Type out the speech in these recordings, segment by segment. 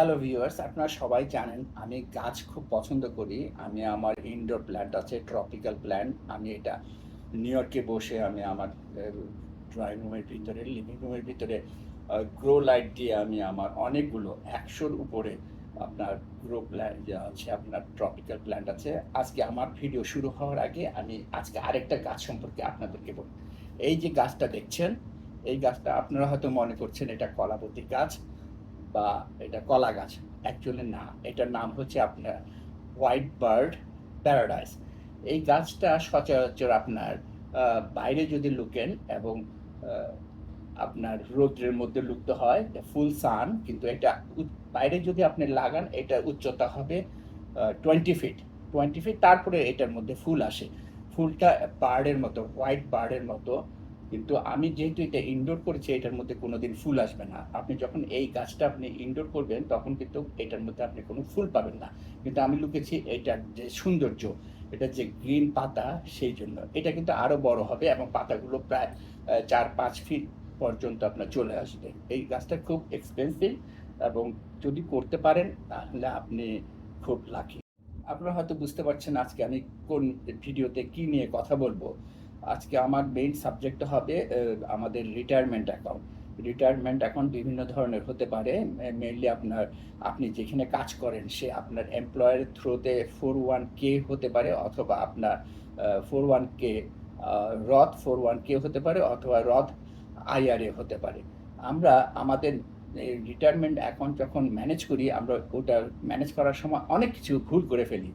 Hello viewers আপনারা সবাই জানেন, আমি গাছ খুব পছন্দ করি। আমি আমার ইনডোর প্ল্যান্ট আছে ট্রপিক্যাল প্ল্যান্ট আমি এটা নিউ ইয়র্কে বসে আমি আমার ড্রয়িং রুমের ভিতরে লিভিং রুমের ভিতরে গ্রো লাইট দিয়ে আমি আমার অনেকগুলো একশোর উপরে আপনার গ্রো প্ল্যান্ট যে আছে, আপনার ট্রপিক্যাল প্ল্যান্ট আছে। আজকে আমার ভিডিও শুরু হওয়ার আগে আমি আজকে আরেকটা গাছ সম্পর্কে আপনাদেরকে বলি। এই যে গাছটা দেখছেন, এই গাছটা আপনারা হয়তো মনে করছেন এটা কলাবতী গাছ। বা এটা কলা গাছ। অ্যাকচুয়ালি না, এটার নাম হচ্ছে আপনার হোয়াইট বার্ড প্যারাডাইস এই গাছটা সচরাচর আপনার বাইরে যদি লুকেন এবং আপনার রৌদ্রের মধ্যে লুকতে হয় ফুল সান কিন্তু এটা বাইরে যদি আপনি লাগান, এটা উচ্চতা হবে টোয়েন্টি ফিট টোয়েন্টি ফিট তারপরে এটার মধ্যে ফুল আসে। ফুলটা বার্ডের মতো হোয়াইট বার্ডের মতো কিন্তু আমি যেহেতু এটা ইনডোর করেছি, এটার মধ্যে কোনোদিন ফুল আসবে না। আপনি যখন এই গাছটা আপনি ইনডোর করবেন, তখন কিন্তু এটার মধ্যে আপনি কোনো ফুল পাবেন না। কিন্তু আমি লুকেছি এটার যে সৌন্দর্য, এটা যে গ্রিন পাতা, সেই জন্য। এটা কিন্তু আরও বড় হবে এবং পাতাগুলো প্রায় চার, পাঁচ ফিট পর্যন্ত আপনার চলে আসবে। এই গাছটা খুব এক্সপেন্সিভ এবং যদি করতে পারেন, তাহলে আপনি খুব লাকি আপনারা হয়তো বুঝতে পারছেন আজকে আমি কোন ভিডিওতে কি নিয়ে কথা বলব। আজকে আমার মেইন সাবজেক্ট হবে আমাদের রিটায়ারমেন্ট অ্যাকাউন্ট রিটায়ারমেন্ট অ্যাকাউন্ট বিভিন্ন ধরনের হতে পারে মেইনলি আপনার আপনি যেখানে কাজ করেন, সে আপনার এমপ্লয়ের থ্রুতে ফোর ওয়ান কে হতে পারে, অথবা আপনার ফোর ওয়ান কে রথ ফোর ওয়ান কে হতে পারে, অথবা রথ আইআরএ হতে পারে। আমরা আমাদের রিটায়ারমেন্ট অ্যাকাউন্ট যখন ম্যানেজ করি, আমরা ওটা ম্যানেজ করার সময় অনেক কিছু ভুল করে ফেলি।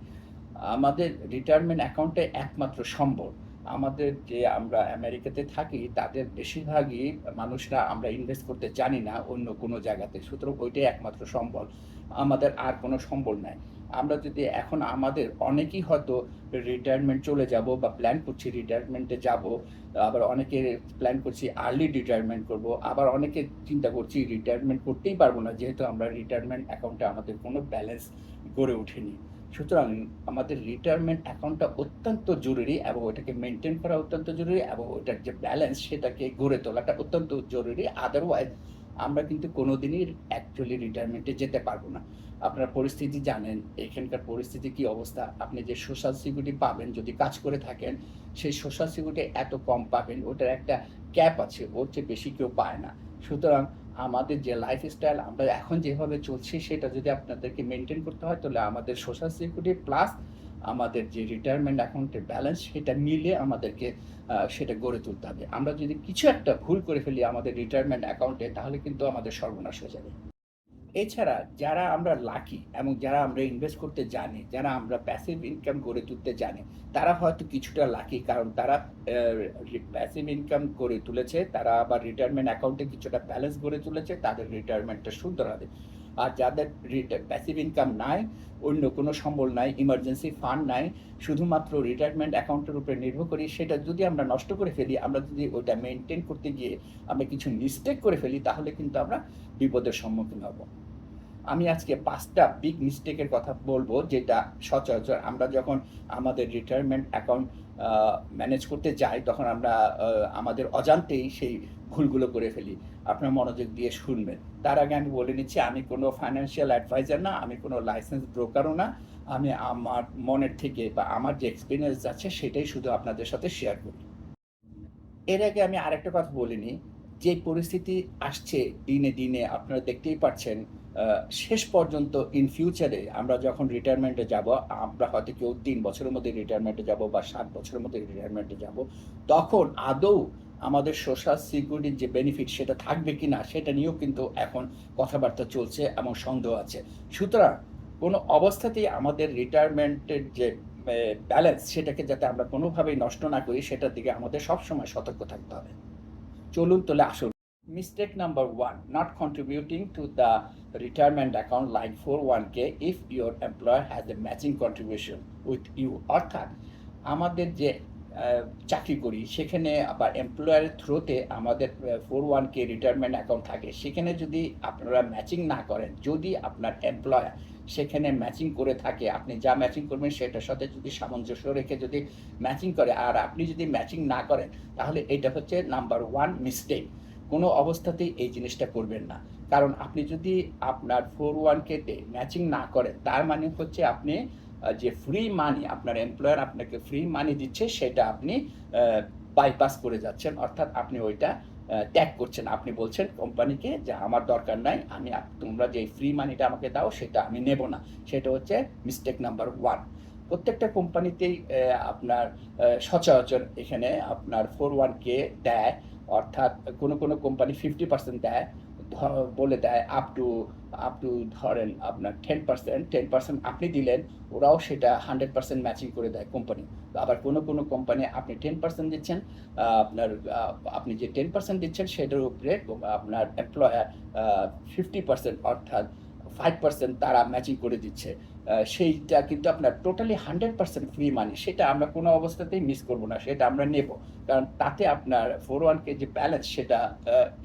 আমাদের রিটায়ারমেন্ট অ্যাকাউন্টে একমাত্র সম্বল। আমাদের যে আমরা আমেরিকাতে থাকি, তাদের বেশিরভাগই মানুষরা আমরা ইনভেস্ট করতে জানি না অন্য কোনো জায়গাতে। সুতরাং ওইটাই একমাত্র সম্বল। আমাদের আর কোনো সম্বল নাই। আমরা যদি এখন আমাদের অনেকেই হয়তো রিটায়ারমেন্ট চলে যাব বা প্ল্যান করছি রিটায়ারমেন্টে যাব, আবার অনেকে প্ল্যান করছি আর্লি রিটায়ারমেন্ট করব, আবার অনেকে চিন্তা করছি রিটায়ারমেন্ট করতেই পারব না, যেহেতু আমরা রিটায়ারমেন্ট অ্যাকাউন্টে আমাদের কোনো ব্যালেন্স গড়ে ওঠেনি। সুতরাং আমাদের রিটায়ারমেন্ট অ্যাকাউন্টটা অত্যন্ত জরুরি এবং ওটাকে মেনটেন করা অত্যন্ত জরুরি এবং ওটার যে ব্যালেন্স সেটাকে গড়ে তোলাটা অত্যন্ত জরুরি। আদারওয়াইজ আমরা কিন্তু কোনোদিনই অ্যাকচুয়ালি রিটায়ারমেন্টে যেতে পারব না। আপনার পরিস্থিতি জানেন, এখানকার পরিস্থিতি কি অবস্থা? আপনি যে সোশ্যাল সিকিউরিটি পাবেন, যদি কাজ করে থাকেন, সেই সোশ্যাল সিকিউরিটি এত কম পাবেন, ওটার একটা ক্যাপ আছে, ওর চেয়ে বেশি কেউ পায় না। সুতরাং আমাদের যে লাইফস্টাইল আমরা এখন যেভাবে চলছি সেটা যদি আপনাদেরকে মেনটেন করতে হয়, তাহলে আমাদের সোশ্যাল সিকিউরিটি প্লাস আমাদের যে রিটায়ারমেন্ট অ্যাকাউন্টের ব্যালেন্স সেটা মিলে আমাদেরকে সেটা গড়ে তুলতে হবে। আমরা যদি কিছু একটা ভুল করে ফেলি আমাদের রিটায়ারমেন্ট অ্যাকাউন্টে তাহলে কিন্তু আমাদের সর্বনাশ হয়ে যাবে। এছাড়া যারা আমরা লাকি এবং যারা আমরা ইনভেস্ট করতে জানি, যারা আমরা প্যাসিভ ইনকাম গড়ে তুলতে জানি, তারা হয়তো কিছুটা লাকি কারণ তারা প্যাসিভ ইনকাম করে তুলেছে, তারা আবার রিটায়ারমেন্ট অ্যাকাউন্টে কিছুটা ব্যালেন্স গড়ে তুলেছে, তাদের রিটায়ারমেন্টটা সুন্দর হবে। আর যাদের প্যাসিভ ইনকাম নাই, অন্য কোনো সম্বল নাই ইমার্জেন্সি ফান্ড নাই, শুধুমাত্র রিটায়ারমেন্ট অ্যাকাউন্টের উপরে নির্ভর করি সেটা যদি আমরা নষ্ট করে ফেলি, আমরা যদি ওটা মেনটেন করতে গিয়ে আমরা কিছু মিস্টেক করে ফেলি, তাহলে কিন্তু আমরা বিপদের সম্মুখীন হব। আমি আজকে পাঁচটা বিগ মিস্টেকের কথা বলব যেটা সচরাচর আমরা যখন আমাদের রিটায়ারমেন্ট অ্যাকাউন্ট ম্যানেজ করতে যাই, তখন আমরা আমাদের অজান্তেই সেই ভুলগুলো করে ফেলি। আপনার মনোযোগ দিয়ে শুনবেন। তার আগে আমি বলে নিচ্ছি, আমি কোনো ফাইন্যান্সিয়াল অ্যাডভাইজার না, আমি কোনো লাইসেন্স ব্রোকারও না। আমি আমার মনের থেকে বা আমার যে এক্সপিরিয়েন্স আছে সেটাই শুধু আপনাদের সাথে শেয়ার করি। এর আগে আমি আরেকটা কথা বলিনি যে পরিস্থিতি আসছে দিনে দিনে, আপনারা দেখতেই পাচ্ছেন শেষ পর্যন্ত ইন ফিউচারে আমরা যখন রিটায়ারমেন্টে যাব, আমরা হয়তো কেউ তিন বছরের মধ্যে রিটায়ারমেন্টে যাব বা সাত বছরের মধ্যে রিটায়ারমেন্টে যাব, তখন আদৌ আমাদের সোশ্যাল সিকিউরিটির যে বেনিফিট সেটা থাকবে কি না সেটা নিয়েও কিন্তু এখন কথাবার্তা চলছে এবং সন্দেহ আছে। সুতরাং কোনো অবস্থাতেই আমাদের রিটায়ারমেন্টের যে ব্যালেন্স সেটাকে যাতে আমরা কোনোভাবেই নষ্ট না করি, সেটার দিকে আমাদের সবসময় সতর্ক থাকতে হবে। চলুন তাহলে আসুন mistake number one not contributing to the retirement account line four one k if your employer has a matching contribution with you অর্থাৎ আমাদের যে চাকরি করি, সেখানে আবার এমপ্লয়ারের থ্রুতে আমাদের four one k retirement account থাকে। সেখানে যদি আপনারা ম্যাচিং না করেন, যদি আপনার এমপ্লয়ার সেখানে ম্যাচিং করে থাকে, আপনি যা ম্যাচিং করবেন সেটার সাথে যদি সামঞ্জস্য রেখে যদি ম্যাচিং করে, আর আপনি যদি ম্যাচিং না করেন, তাহলে এটা হচ্ছে নাম্বার ওয়ান মিস্টেক কোনো অবস্থাতেই এই জিনিসটা করবেন না। কারণ আপনি যদি আপনার ফোর ওয়ান কেতে ম্যাচিং না করেন, তার মানে হচ্ছে আপনি যে ফ্রি মানি আপনার এমপ্লয়ার আপনাকে ফ্রি মানি দিচ্ছে, সেটা আপনি বাইপাস করে যাচ্ছেন। অর্থাৎ আপনি ওইটা ত্যাগ করছেন। আপনি বলছেন কোম্পানিকে যে আমার দরকার নাই, আমি তোমরা যে ফ্রি মানিটা আমাকে দাও, সেটা আমি নেব না। সেটা হচ্ছে মিস্টেক নাম্বার ওয়ান প্রত্যেকটা কোম্পানিতেই আপনার সচরাচর এখানে আপনার ফোর ওয়ান কে দেয়। অর্থাৎ কোনো কোনো কোম্পানি ফিফটি পার্সেন্ট দেয়। বলে দেয় আপ টু আপ টু ধরেন আপনার টেন পার্সেন্ট টেন পার্সেন্ট আপনি দিলেন, ওরাও সেটা হান্ড্রেড পার্সেন্ট ম্যাচিং করে দেয় কোম্পানি আবার কোনো কোনো কোম্পানি আপনি টেন পার্সেন্ট দিচ্ছেন আপনার আপনি যে টেন পার্সেন্ট দিচ্ছেন সেটার উপরে আপনার এমপ্লয়ার ফিফটি পার্সেন্ট অর্থাৎ ফাইভ পার্সেন্ট তারা ম্যাচিং করে দিচ্ছে। সেইটা কিন্তু আপনার totally hundred percent free money সেটা আমরা কোনো অবস্থাতেই মিস করব না, সেটা আমরা নেব। কারণ তাতে আপনার ফোর ওয়ানকে যে ব্যালেন্স সেটা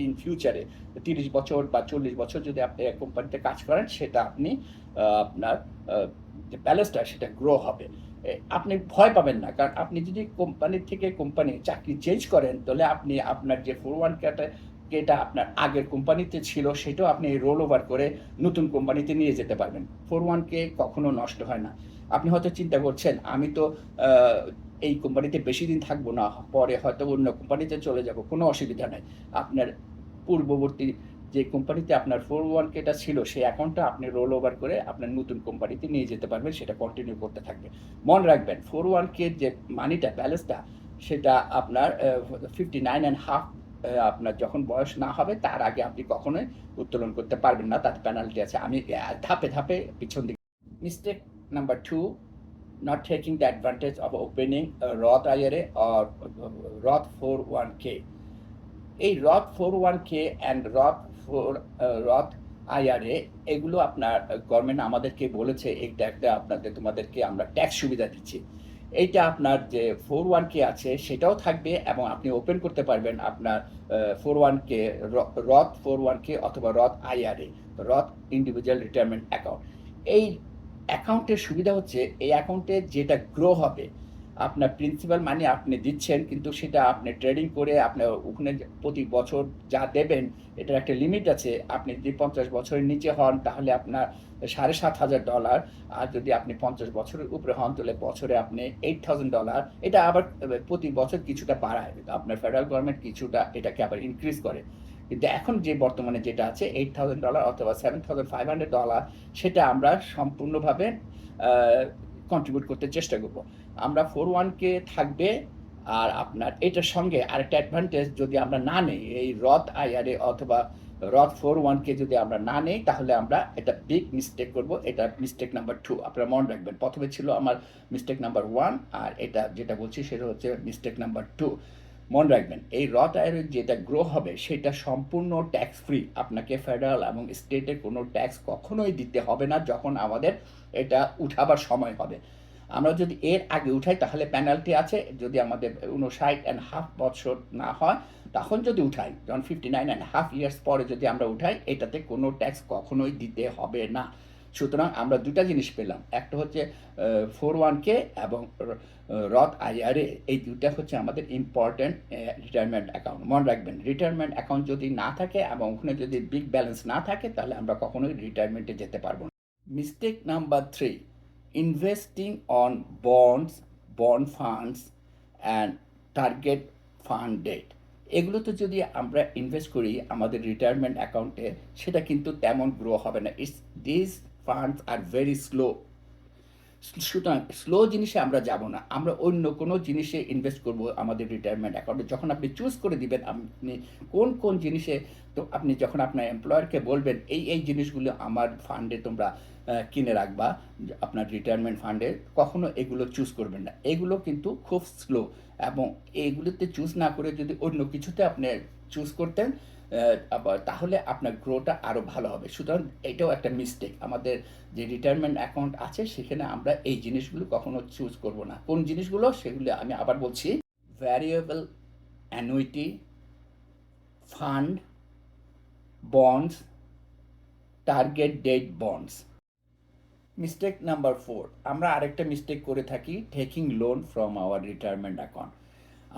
ইন ফিউচারে তিরিশ বছর বা চল্লিশ বছর যদি আপনি এক কোম্পানিতে কাজ করেন, সেটা আপনি আপনার যে ব্যালেন্সটা সেটা গ্রো হবে। আপনি ভয় পাবেন না, কারণ আপনি যদি কোম্পানি থেকে কোম্পানি চাকরি চেঞ্জ করেন, তাহলে আপনি আপনার যে ফোর ওয়ান কেটা যেটা আপনার আগের কোম্পানিতে ছিল, সেটাও আপনি রোল ওভার করে নতুন কোম্পানিতে নিয়ে যেতে পারবেন। ফোর ওয়ানকে কখনো নষ্ট হয় না। আপনি হয়তো চিন্তা করছেন, আমি তো এই কোম্পানিতে বেশি দিন থাকব না, পরে হয়তো অন্য কোম্পানিতে চলে যাব, কোনো অসুবিধা নেই। আপনার পূর্ববর্তী যে কোম্পানিতে আপনার ফোর ওয়ান কেটা ছিল, সেই অ্যাকাউন্টটা আপনি রোল ওভার করে আপনার নতুন কোম্পানিতে নিয়ে যেতে পারবেন, সেটা কন্টিনিউ করতে থাকবে। মনে রাখবেন, ফোর ওয়ান কে যে মানিটা ব্যালেন্সটা সেটা আপনার ফিফটি নাইন অ্যান্ড হাফ আপনার যখন বয়স না হবে, তার আগে আপনি কখনোই উত্তোলন করতে পারবেন না, তাতে পেনাল্টি আছে আমি ধাপে ধাপে পিছন দিকে mistake number two not not taking the advantage of opening a Roth IRA or, Roth 401k. এই Roth four one k and Roth four Roth IRA এগুলো আপনার গভর্নমেন্ট আমাদেরকে বলেছে এইটা একটা আপনাদের, তোমাদেরকে আমরা ট্যাক্স সুবিধা দিচ্ছি এইটা আপনার যে ফোর ওয়ান কে আছে, সেটাও থাকবে এবং আপনি ওপেন করতে পারবেন আপনার ফোর ওয়ান কে রথ ফোর ওয়ান কে অথবা রথ আইআরএ রথ ইন্ডিভিজুয়াল রিটায়ারমেন্ট অ্যাকাউন্ট এই অ্যাকাউন্টের সুবিধা হচ্ছে, এই অ্যাকাউন্টে যেটা গ্রো হবে আপনার প্রিন্সিপাল মানি আপনি দিচ্ছেন, কিন্তু সেটা আপনি ট্রেডিং করে আপনি ওখানে প্রতি বছর যা দেবেন, এটার একটা লিমিট আছে। আপনি যদি পঞ্চাশ বছরের নিচে হন, তাহলে আপনার সাড়ে সাত হাজার ডলার আর যদি আপনি পঞ্চাশ বছরের উপরে হন, তাহলে বছরে আপনি এইট থাউজেন্ড ডলার এটা আবার প্রতি বছর কিছুটা বাড়ায় আপনার ফেডারেল গভর্নমেন্ট কিছুটা এটাকে আবার ইনক্রিজ করে। কিন্তু এখন যে বর্তমানে যেটা আছে এইট থাউজেন্ড ডলার অথবা seven thousand five hundred dollar সেটা আমরা সম্পূর্ণভাবে কন্ট্রিবিউট করতে চেষ্টা করব। আমরা ফোর ওয়ানকে থাকবে আর আপনার এটার সঙ্গে আরেকটা অ্যাডভান্টেজ যদি আমরা না নেই, এই রথ আইআরএ অথবা রথ ফোর ওয়ানকে যদি আমরা না নেই, তাহলে আমরা এটা বিগ মিস্টেক করব। এটা মিস্টেক নাম্বার টু আপনারা মনে রাখবেন, প্রথমে ছিল আমার মিস্টেক নাম্বার ওয়ান আর এটা যেটা বলছি সেটা হচ্ছে মিস্টেক নাম্বার টু মনে রাখবেন, এই রথ আয়ের যেটা গ্রো হবে, সেটা সম্পূর্ণ ট্যাক্স ফ্রি আপনাকে ফেডারেল এবং স্টেটের কোনো ট্যাক্স কখনোই দিতে হবে না, যখন আমাদের এটা উঠাবার সময় হবে। আমরা যদি এর আগে উঠাই, তাহলে পেনাল্টি আছে। যদি আমাদের উনষাট অ্যান্ড হাফ বছর না হয়, তখন যদি উঠাই যখন fifty nine and half years পরে যদি আমরা উঠাই, এটাতে কোনো ট্যাক্স কখনোই দিতে হবে না। সুতরাং আমরা দুটা জিনিস পেলাম। একটা হচ্ছে ফোর ওয়ান কে এবং রথ আইআরএ এই দুটা হচ্ছে আমাদের ইম্পর্ট্যান্ট রিটায়ারমেন্ট অ্যাকাউন্ট মনে রাখবেন রিটায়ারমেন্ট অ্যাকাউন্ট যদি না থাকে এবং ওখানে যদি বিগ ব্যালেন্স না থাকে, তাহলে আমরা কখনোই রিটায়ারমেন্টে যেতে পারব না। Mistake number three investing on bonds bond funds and target fund date এগুলোতে যদি আমরা ইনভেস্ট করি আমাদের রিটায়ারমেন্ট অ্যাকাউন্টে সেটা কিন্তু তেমন গ্রো হবে না। It's this funds are very slow সুতরাং স্লো জিনিসে আমরা যাব না। আমরা অন্য কোনো জিনিসে ইনভেস্ট করব আমাদের রিটায়ারমেন্ট অ্যাকাউন্টে যখন আপনি চুজ করে দিবেন, আপনি কোন কোন জিনিসে, তো আপনি যখন আপনার এমপ্লয়ারকে বলবেন, এই এই জিনিসগুলো আমার ফান্ডে তোমরা কিনে রাখবা আপনার রিটায়ারমেন্ট ফান্ডে কখনো এগুলো চুজ করবেন না। এগুলো কিন্তু খুব স্লো এবং এগুলোতে চুজ না করে যদি অন্য কিছুতে আপনি চুজ করতেন তাহলে আপনার গ্রোটা আরও ভালো হবে। সুতরাং এটাও একটা মিস্টেক আমাদের যে রিটায়ারমেন্ট অ্যাকাউন্ট আছে, সেখানে আমরা এই জিনিসগুলো কখনো চুজ করব না। কোন জিনিসগুলো? সেগুলো আমি আবার বলছি। Variable annuity fund bonds target date bonds mistake number four আমরা আরেকটা মিস্টেক করে থাকি taking loan from our retirement account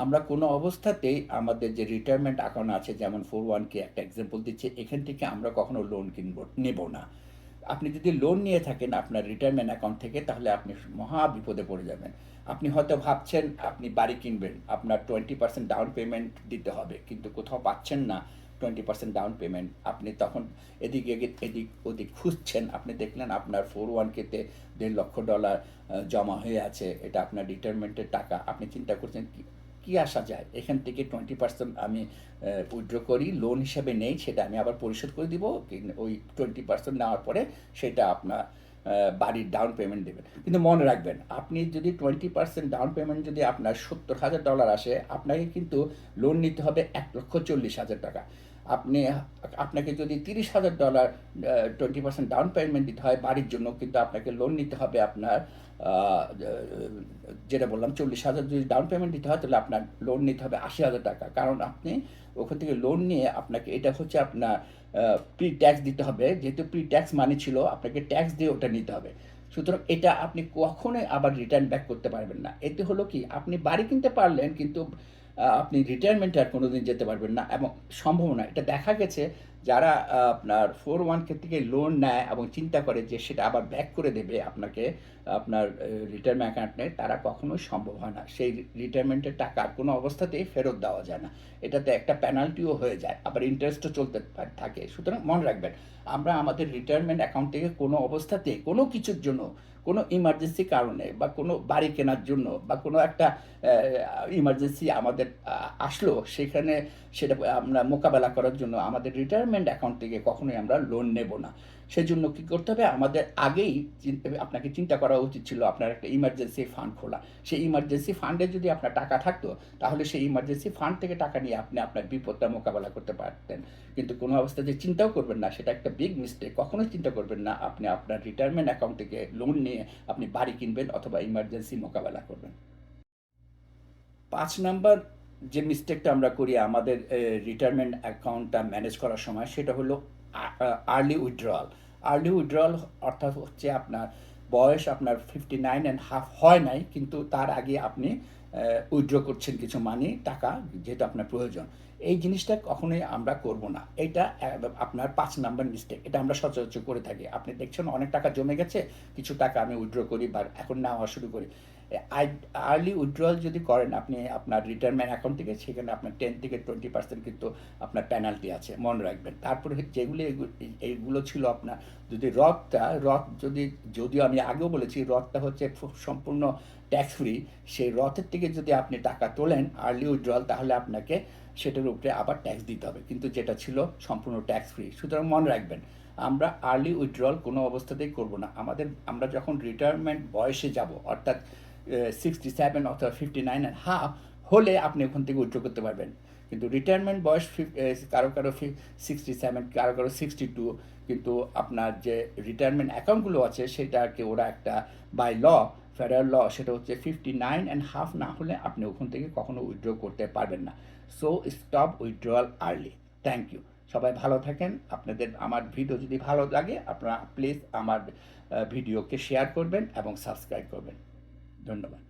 আমরা কোনো অবস্থাতেই আমাদের যে রিটায়ারমেন্ট অ্যাকাউন্ট আছে, যেমন ফোর ওয়ান কে একটা এক্সাম্পল দিচ্ছে, এখান থেকে আমরা কখনো লোন কিনব, নেব না। আপনি যদি লোন নিয়ে থাকেন আপনার রিটায়ারমেন্ট অ্যাকাউন্ট থেকে, তাহলে আপনি মহা বিপদে পড়ে যাবেন। আপনি হয়তো ভাবছেন আপনি বাড়ি কিনবেন, আপনার টোয়েন্টি পার্সেন্ট ডাউন পেমেন্ট দিতে হবে, কিন্তু কোথাও পাচ্ছেন না। টোয়েন্টি পার্সেন্ট ডাউন পেমেন্ট আপনি তখন এদিক এদিক ওদিক খুঁজছেন, আপনি দেখলেন আপনার ফোর ওয়ান কেতে দেড় লক্ষ ডলার জমা হয়ে আছে। এটা আপনার রিটায়ারমেন্টের টাকা। আপনি চিন্তা করছেন কি আসা যায়? এখান থেকে টোয়েন্টি পার্সেন্ট আমি উইথড্র করি লোন হিসেবে নেই, সেটা আমি আবার পরিশোধ করে দিব। ওই টোয়েন্টি পার্সেন্ট নেওয়ার পরে সেটা আপনার বাড়ির ডাউন পেমেন্ট দেবেন। কিন্তু মনে রাখবেন, আপনি যদি টোয়েন্টি পার্সেন্ট ডাউন পেমেন্ট যদি আপনার সত্তর হাজার ডলার আসে, আপনাকে কিন্তু লোন নিতে হবে এক লক্ষ চল্লিশ হাজার টাকা। আপনি, আপনাকে যদি তিরিশ হাজার dollar twenty percent down payment দিতে হয় বাড়ির জন্য, কিন্তু আপনাকে লোন নিতে হবে আপনার যেটা বললাম, চল্লিশ হাজার যদি ডাউন পেমেন্ট দিতে হয়, তাহলে আপনার লোন নিতে হবে আশি হাজার টাকা। কারণ আপনি ওখান থেকে লোন নিয়ে আপনাকে, এটা হচ্ছে আপনার প্রি ট্যাক্স দিতে হবে। যেহেতু প্রি ট্যাক্স মানে ছিল, আপনাকে ট্যাক্স দিয়ে ওটা নিতে হবে। সুতরাং এটা আপনি কখনোই আবার রিটার্ন ব্যাক করতে পারবেন না। এতে হলো কি, আপনি বাড়ি কিনতে পারলেন, কিন্তু আপনি রিটায়ারমেন্টে আর কোনোদিন যেতে পারবেন না এবং সম্ভব না এটা দেখা গেছে যারা আপনার ফোর ওয়ান কে থেকে লোন নেয় এবং চিন্তা করে যে সেটা আবার ব্যাক করে দেবে আপনাকে, আপনার রিটায়ারমেন্ট অ্যাকাউন্টে তারা কখনোই সম্ভব হয় না। সেই রিটায়ারমেন্টের টাকা কোনো অবস্থাতেই ফেরত দেওয়া যায় না। এটাতে একটা পেনাল্টিও হয়ে যায়, আবার ইন্টারেস্টও চলতে থাকে। সুতরাং মনে রাখবেন, আমরা আমাদের রিটায়ারমেন্ট অ্যাকাউন্ট থেকে কোনো অবস্থাতে কোনো কিছুর জন্য, কোনো ইমার্জেন্সি কারণে বা কোনো বাড়ি কেনার জন্য বা কোনো একটা ইমার্জেন্সি আমাদের আসলো, সেখানে সেটা, আমরা মোকাবেলা করার জন্য আমাদের রিটায়ারমেন্ট অ্যাকাউন্ট থেকে কখনোই আমরা লোন নেব না। সেজন্য কী করতে হবে? আমাদের আগেই আপনাকে চিন্তা করা উচিত ছিল আপনার একটা ইমার্জেন্সি ফান্ড খোলা। সেই ইমার্জেন্সি ফান্ডে যদি আপনার টাকা থাকতো, তাহলে সেই ইমার্জেন্সি ফান্ড থেকে টাকা নিয়ে আপনি আপনার বিপদটা মোকাবেলা করতে পারতেন। কিন্তু কোনো অবস্থাতে চিন্তাও করবেন না, সেটা একটা বিগ মিস্টেক কখনোই চিন্তা করবেন না, আপনি আপনার রিটায়ারমেন্ট অ্যাকাউন্ট থেকে লোন নিয়ে আপনি বাড়ি কিনবেন অথবা ইমার্জেন্সি মোকাবেলা করবেন। পাঁচ নাম্বার যে মিস্টেকটা আমরা করি আমাদের রিটায়ারমেন্ট অ্যাকাউন্টটা ম্যানেজ করার সময়, সেটা হলো আর্লি উইথড্রয়াল আর্লি উইথড্রয়াল অর্থাৎ হচ্ছে আপনার বয়স আপনার ফিফটি নাইন অ্যান্ড হাফ হয় নাই, কিন্তু তার আগে আপনি উইথড্র করছেন কিছু মানি টাকা যেটা আপনার প্রয়োজন। এই জিনিসটা কখনোই আমরা করব না। এটা আপনার পাঁচ নাম্বার মিস্টেক এটা আমরা সচরাচর করে থাকি। আপনি দেখছেন অনেক টাকা জমে গেছে, কিছু টাকা আমি উইথড্র করি বা এখন নেওয়া শুরু করি। আর্লি উইথড্রল যদি করেন, আপনি আপনার রিটায়ারমেন্ট অ্যাকাউন্ট থেকে, সেখানে আপনার টেন থেকে টোয়েন্টি পার্সেন্ট কিন্তু আপনার পেনাল্টি আছে, মনে রাখবেন। তারপরে যেগুলি এইগুলো ছিল আপনার, যদি রথটা, রথ যদি, যদিও আমি আগেও বলেছি, রথটা হচ্ছে সম্পূর্ণ ট্যাক্স ফ্রি সেই রথের থেকে যদি আপনি টাকা তোলেন আর্লি উইথড্রল তাহলে আপনাকে সেটার উপরে আবার ট্যাক্স দিতে হবে। কিন্তু যেটা ছিল সম্পূর্ণ ট্যাক্স ফ্রি সুতরাং মনে রাখবেন, আমরা আর্লি উইথড্রল কোনো অবস্থাতেই করব না। আমাদের, আমরা যখন রিটায়ারমেন্ট বয়সে যাব, অর্থাৎ সিক্সটি সেভেন অথবা ফিফটি নাইন অ্যান্ড হাফ হলে আপনি ওখান থেকে উইথড্র করতে পারবেন। কিন্তু রিটায়ারমেন্ট বয়স কারও কারও সিক্সটি সেভেন কারও কারও সিক্সটি টু কিন্তু আপনার যে রিটায়ারমেন্ট অ্যাকাউন্টগুলো আছে, সেটাকে ওরা একটা বাই ল ফেডারেল ল সেটা হচ্ছে ফিফটি নাইন অ্যান্ড হাফ না হলে আপনি ওখান থেকে কখনো উইথড্র করতে পারবেন না। So stop withdrawal early thank you সবাই ভালো থাকেন। আপনাদের, আমার ভিডিও যদি ভালো লাগে, আপনারা প্লিজ আমার ভিডিওকে শেয়ার করবেন এবং সাবস্ক্রাইব করবেন। ধন্যবাদ।